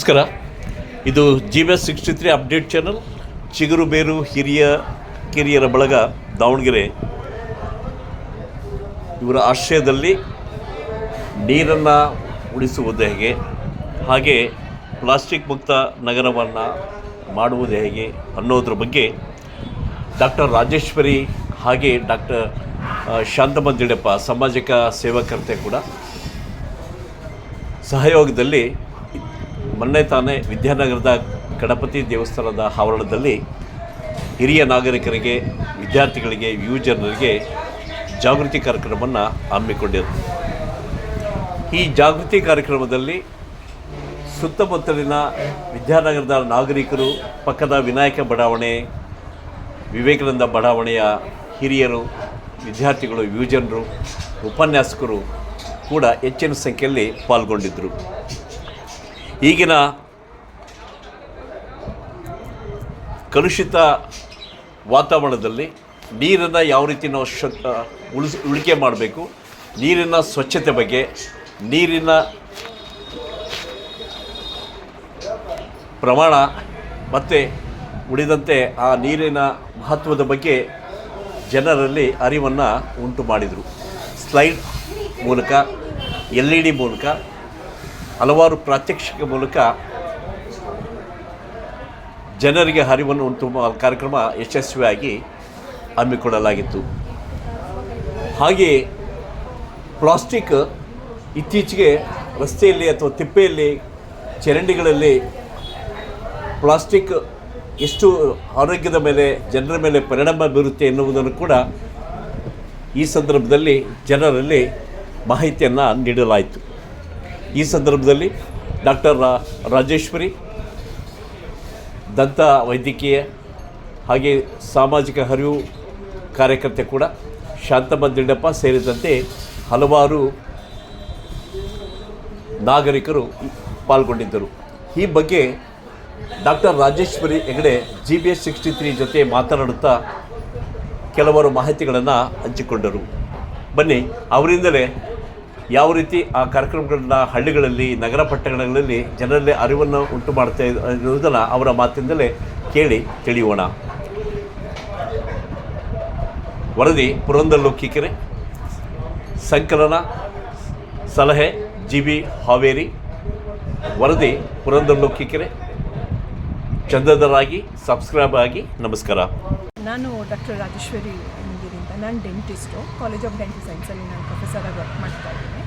ನಮಸ್ಕಾರ. ಇದು G B S sixty three update channel ಚಿಗುರು ಬೇರು ಹಿರಿಯ ಕಿರಿಯರ ಬಳಗ ದಾವಣಗೆರೆ. ಇವರ ಆಶ್ರಯದಲ್ಲಿ ನೀರನ್ನು ಉಳಿಸುವುದು ಹೇಗೆ, ಹಾಗೆ ಪ್ಲಾಸ್ಟಿಕ್ ಮುಕ್ತ ನಗರವನ್ನು ಮಾಡುವುದು ಹೇಗೆ ಅನ್ನೋದ್ರ ಬಗ್ಗೆ ಡಾಕ್ಟರ್ ರಾಜೇಶ್ವರಿ ಹಾಗೆ ಡಾಕ್ಟರ್ ಶಾಂತಮ್ಮ ದಿಡಪ್ಪ, ಸಾಮಾಜಿಕ ಸೇವಾಕರ್ತೆ ಕೂಡ ಸಹಯೋಗದಲ್ಲಿ ಮೊನ್ನೆ ತಾನೇ ವಿದ್ಯಾನಗರದ ಗಣಪತಿ ದೇವಸ್ಥಾನದ ಆವರಣದಲ್ಲಿ ಹಿರಿಯ ನಾಗರಿಕರಿಗೆ, ವಿದ್ಯಾರ್ಥಿಗಳಿಗೆ ಯುವಜನರಿಗೆ ಜಾಗೃತಿ ಕಾರ್ಯಕ್ರಮವನ್ನು ಹಮ್ಮಿಕೊಂಡಿರು. ಈ ಜಾಗೃತಿ ಕಾರ್ಯಕ್ರಮದಲ್ಲಿ ಸುತ್ತಮುತ್ತಲಿನ ವಿದ್ಯಾನಗರದ ನಾಗರಿಕರು, ಪಕ್ಕದ ವಿನಾಯಕ ಬಡಾವಣೆ, ವಿವೇಕಾನಂದ ಬಡಾವಣೆಯ ಹಿರಿಯರು, ವಿದ್ಯಾರ್ಥಿಗಳು ಯುವಜನರು ಉಪನ್ಯಾಸಕರು ಕೂಡ ಹೆಚ್ಚಿನ ಸಂಖ್ಯೆಯಲ್ಲಿ ಪಾಲ್ಗೊಂಡಿದ್ದರು ಈಗಿನ ಕಲುಷಿತ ವಾತಾವರಣದಲ್ಲಿ ನೀರನ್ನು ಯಾವ ರೀತಿ ನಾವು ಶ ಉಳಿಸ್, ಉಳಿಕೆ ಮಾಡಬೇಕು, ನೀರಿನ ಸ್ವಚ್ಛತೆ ಬಗ್ಗೆ, ನೀರಿನ ಪ್ರಮಾಣ ಮತ್ತು ಉಳಿದಂತೆ ಆ ನೀರಿನ ಮಹತ್ವದ ಬಗ್ಗೆ ಜನರಲ್ಲಿ ಅರಿವನ್ನು ಉಂಟು ಮಾಡಿದರು. ಸ್ಲೈಡ್ ಮೂಲಕ ಎಲ್ ಇ ಡಿ ಮೂಲಕ. ಹಲವಾರು ಪ್ರಾತ್ಯಕ್ಷಿಕ ಮೂಲಕ ಜನರಿಗೆ ಹರಿವನ್ನು ಉಂಟು ಕಾರ್ಯಕ್ರಮ ಯಶಸ್ವಿಯಾಗಿ ಹಮ್ಮಿಕೊಳ್ಳಲಾಗಿತ್ತು. ಹಾಗೆಯೇ ಪ್ಲಾಸ್ಟಿಕ್ ಇತ್ತೀಚೆಗೆ ರಸ್ತೆಯಲ್ಲಿ ಅಥವಾ ತಿಪ್ಪೆಯಲ್ಲಿ, ಚರಂಡಿಗಳಲ್ಲಿ ಪ್ಲಾಸ್ಟಿಕ್ ಎಷ್ಟು ಆರೋಗ್ಯದ ಮೇಲೆ, ಜನರ ಮೇಲೆ ಪರಿಣಾಮ ಬೀರುತ್ತೆ ಎನ್ನುವುದನ್ನು ಕೂಡ ಈ ಸಂದರ್ಭದಲ್ಲಿ ಜನರಲ್ಲಿ ಮಾಹಿತಿಯನ್ನು ನೀಡಲಾಯಿತು. ಈ ಸಂದರ್ಭದಲ್ಲಿ ಡಾಕ್ಟರ್ ರಾಜೇಶ್ವರಿ, ದಂತ ವೈದ್ಯಕೀಯ ಹಾಗೆ ಸಾಮಾಜಿಕ ಹರಿವು ಕಾರ್ಯಕರ್ತೆ ಕೂಡ ಶಾಂತಮ್ಮ ದಿಂಡಪ್ಪ ಸೇರಿದಂತೆ ಹಲವಾರು ನಾಗರಿಕರು ಪಾಲ್ಗೊಂಡಿದ್ದರು. ಈ ಬಗ್ಗೆ doctor Rajeshwari Hegde G B S sixty three ಜೊತೆ ಮಾತನಾಡುತ್ತಾ ಕೆಲವರು ಮಾಹಿತಿಗಳನ್ನು ಹಂಚಿಕೊಂಡರು. ಬನ್ನಿ, ಅವರಿಂದಲೇ ಯಾವ ರೀತಿ ಆ ಕಾರ್ಯಕ್ರಮಗಳನ್ನ ಹಳ್ಳಿಗಳಲ್ಲಿ, ನಗರ ಪಟ್ಟಣಗಳಲ್ಲಿ ಜನರಲ್ಲಿ ಅರಿವನ್ನು ಉಂಟು ಮಾಡ್ತಾ ಇರುವುದನ್ನು ಅವರ ಮಾತಿನಿಂದಲೇ ಕೇಳಿ ತಿಳಿಯೋಣ. ವರದಿ ಪುರಂದರ್ ಲೋಕಿಕೆರೆ ಸಂಕಲನ ಸಲಹೆ ಜಿ ಬಿ ಹಾವೇರಿ, ವರದಿ ಪುರಂದರ್ ಲೋಕಿಕೆರೆ ಚಂದದರಾಗಿ, ಸಬ್ಸ್ಕ್ರೈಬ್ ಆಗಿ ನಮಸ್ಕಾರ. ನಾನು ಡಾಕ್ಟರ್ ರಾಜೇಶ್ವರಿ ನಾನು ಡೆಂಟಿಸ್ಟು ಕಾಲೇಜ್ ಆಫ್ ಡೆಂಟಲ್ ಸೈನ್ಸಲ್ಲಿ ನಾನು ಪ್ರೊಫೆಸರಾಗಿ ವರ್ಕ್ ಮಾಡ್ತಾ ಇದ್ದೀನಿ.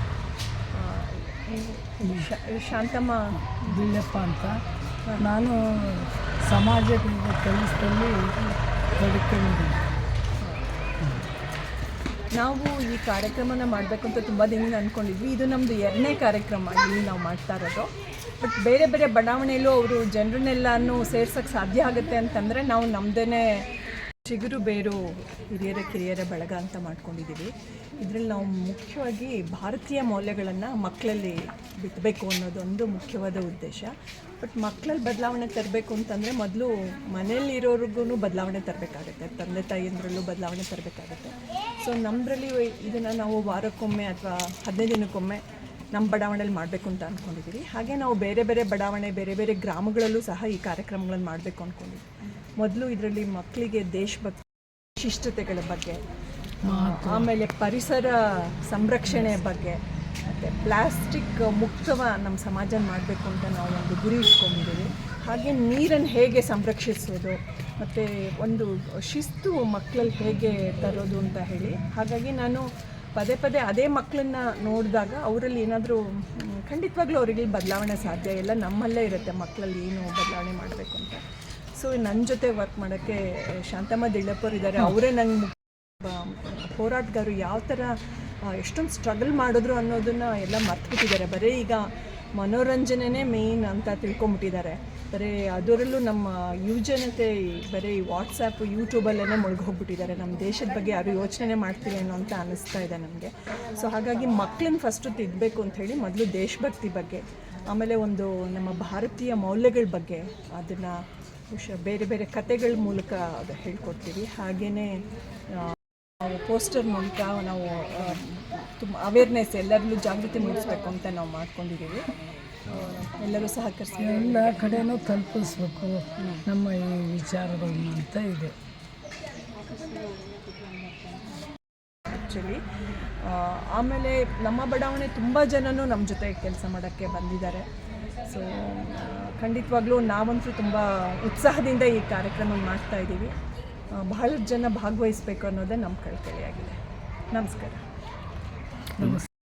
ಶಾಂತಮ್ಮ ಬಿಲ್ಲಪ್ಪ ಅಂತ. ನಾನು ಸಮಾಜ ಕೆಲಸದಲ್ಲಿ ತೊಡಕೊಂಡಿದ್ದೀನಿ. ನಾವು ಈ ಕಾರ್ಯಕ್ರಮನ ಮಾಡಬೇಕು ಅಂತ ತುಂಬ ದಿನ ಅಂದ್ಕೊಂಡಿದ್ವಿ ಇದು ನಮ್ಮದು ಎರಡನೇ ಕಾರ್ಯಕ್ರಮ ಇಲ್ಲಿ ನಾವು ಮಾಡ್ತಾ ಇರೋದು. ಬಟ್ ಬೇರೆ ಬೇರೆ ಬಡಾವಣೆಯಲ್ಲೂ ಅವರು ಜನರನ್ನೆಲ್ಲನೂ ಸೇರ್ಸೋಕ್ಕೆ ಸಾಧ್ಯ ಆಗುತ್ತೆ ಅಂತಂದರೆ ನಾವು ನಮ್ಮದೇ ಚಿಗುರು ಬೇರು ಹಿರಿಯರ ಕಿರಿಯರ ಬಳಗ ಅಂತ ಮಾಡ್ಕೊಂಡಿದ್ದೀವಿ. ಇದರಲ್ಲಿ ನಾವು ಮುಖ್ಯವಾಗಿ ಭಾರತೀಯ ಮೌಲ್ಯಗಳನ್ನು ಮಕ್ಕಳಲ್ಲಿ ಬಿತ್ತಬೇಕು ಅನ್ನೋದೊಂದು ಮುಖ್ಯವಾದ ಉದ್ದೇಶ. ಬಟ್ ಮಕ್ಕಳಲ್ಲಿ ಬದಲಾವಣೆ ತರಬೇಕು ಅಂತಂದರೆ ಮೊದಲು ಮನೆಯಲ್ಲಿರೋರಿಗೂ ಬದಲಾವಣೆ ತರಬೇಕಾಗುತ್ತೆ. ತಂದೆ ತಾಯಿಯಂದ್ರಲ್ಲೂ ಬದಲಾವಣೆ ತರಬೇಕಾಗುತ್ತೆ. ಸೊ ನಮ್ಮದ್ರಲ್ಲಿ ಇದನ್ನು ನಾವು ವಾರಕ್ಕೊಮ್ಮೆ ಅಥವಾ ಹದಿನೈದು ದಿನಕ್ಕೊಮ್ಮೆ ನಮ್ಮ ಬಡಾವಣೆಯಲ್ಲಿ ಮಾಡಬೇಕು ಅಂತ ಅಂದ್ಕೊಂಡಿದ್ದೀವಿ ಹಾಗೆ ನಾವು ಬೇರೆ ಬೇರೆ ಬಡಾವಣೆ, ಬೇರೆ ಬೇರೆ ಗ್ರಾಮಗಳಲ್ಲೂ ಸಹ ಈ ಕಾರ್ಯಕ್ರಮಗಳನ್ನು ಮಾಡಬೇಕು ಅಂದ್ಕೊಂಡಿದ್ದೀವಿ ಮೊದಲು ಇದರಲ್ಲಿ ಮಕ್ಕಳಿಗೆ ದೇಶಭಕ್ತಿ ವಿಶಿಷ್ಟತೆಗಳ ಬಗ್ಗೆ ಆಮೇಲೆ ಪರಿಸರ ಸಂರಕ್ಷಣೆ ಬಗ್ಗೆ ಮತ್ತು ಪ್ಲಾಸ್ಟಿಕ್ ಮುಕ್ತವ ನಮ್ಮ ಸಮಾಜ ಮಾಡಬೇಕು ಅಂತ ನಾವು ಒಂದು ಗುರಿ ಇಟ್ಕೊಂಡಿದ್ದೀವಿ. ಹಾಗೆ ನೀರನ್ನು ಹೇಗೆ ಸಂರಕ್ಷಿಸೋದು ಮತ್ತು ಒಂದು ಶಿಸ್ತು ಮಕ್ಕಳಲ್ಲಿ ಹೇಗೆ ತರೋದು ಅಂತ ಹೇಳಿ. ಹಾಗಾಗಿ ನಾನು ಪದೇ ಪದೇ ಅದೇ ಮಕ್ಕಳನ್ನ ನೋಡಿದಾಗ ಅವರಲ್ಲಿ ಏನಾದರೂ ಖಂಡಿತವಾಗ್ಲೂ ಅವರಿಗೆ ಬದಲಾವಣೆ ಸಾಧ್ಯ ಇಲ್ಲ. ನಮ್ಮಲ್ಲೇ ಇರುತ್ತೆ ಮಕ್ಕಳಲ್ಲಿ ಏನು ಬದಲಾವಣೆ ಮಾಡಬೇಕು ಅಂತ. ಸೊ ನನ್ನ ಜೊತೆ ವರ್ಕ್ ಮಾಡೋಕ್ಕೆ ಶಾಂತಮ್ಮ ದಿಳ್ಳಪ್ಪರು ಇದ್ದಾರೆ ಅವರೇ ನಂಗೆ ಹೋರಾಟಗಾರರು ಯಾವ ಥರ ಎಷ್ಟೊಂದು ಸ್ಟ್ರಗಲ್ ಮಾಡಿದ್ರು ಅನ್ನೋದನ್ನು ಎಲ್ಲ ಮರ್ತ್ಬಿಟ್ಟಿದ್ದಾರೆ. ಬರೀ ಈಗ ಮನೋರಂಜನೆನೇ ಮೇಯ್ನ್ ಅಂತ ತಿಳ್ಕೊಂಬಿಟ್ಟಿದ್ದಾರೆ. ಬರೀ ಅದರಲ್ಲೂ ನಮ್ಮ ಯುವಜನತೆ, ಬರೀ ವಾಟ್ಸಪ್ ಯೂಟ್ಯೂಬಲ್ಲೇ ಮುಳುಗೋಗ್ಬಿಟ್ಟಿದ್ದಾರೆ ನಮ್ಮ ದೇಶದ ಬಗ್ಗೆ ಯಾರು ಯೋಚನೆ ಅನ್ನೋ ಅಂತ ಅನ್ನಿಸ್ತಾ ಇದೆ ನನಗೆ ಸೊ ಹಾಗಾಗಿ ಮಕ್ಕಳನ್ನ ಫಸ್ಟು ತಿದ್ದಬೇಕು ಅಂಥೇಳಿ ಮೊದಲು ದೇಶಭಕ್ತಿ ಬಗ್ಗೆ, ಆಮೇಲೆ ಒಂದು ನಮ್ಮ ಭಾರತೀಯ ಮೌಲ್ಯಗಳ ಬಗ್ಗೆ, ಅದನ್ನು ಬೇರೆ ಬೇರೆ ಕತೆಗಳ ಮೂಲಕ ಅದು ಹೇಳ್ಕೊಡ್ತೀವಿ. ಹಾಗೆಯೇ ನಾವು ಪೋಸ್ಟರ್ ಮೂಲಕ ನಾವು ತುಂಬ ಅವೇರ್ನೆಸ್ ಎಲ್ಲರಲ್ಲೂ ಜಾಗೃತಿ ಮೂಡಿಸ್ಬೇಕು ಅಂತ ನಾವು ಮಾಡ್ಕೊಂಡಿದ್ದೀವಿ. ಎಲ್ಲರೂ ಸಹಕರಿಸಿ ಎಲ್ಲ ಕಡೆನೂ ತಲುಪಿಸ್ಬೇಕು ನಮ್ಮ ಈ ವಿಚಾರಗಳನ್ನ ಅಂತ ಇದೆ. ಆ್ಯಕ್ಚುಲಿ ಆಮೇಲೆ ನಮ್ಮ ಬಡಾವಣೆ ತುಂಬ ಜನನೂ ನಮ್ಮ ಜೊತೆ ಕೆಲಸ ಮಾಡೋಕ್ಕೆ ಬಂದಿದ್ದಾರೆ. ಸೊ ಖಂಡಿತವಾಗ್ಲೂ ನಾವಂತೂ ತುಂಬ ಉತ್ಸಾಹದಿಂದ ಈ ಕಾರ್ಯಕ್ರಮ ಮಾಡ್ತಾ ಇದ್ದೀವಿ. ಬಹಳ ಜನ ಭಾಗವಹಿಸ್ಬೇಕು ಅನ್ನೋದೇ ನಮ್ಮ ನಮಸ್ಕಾರ. ನಮಸ್ಕಾರ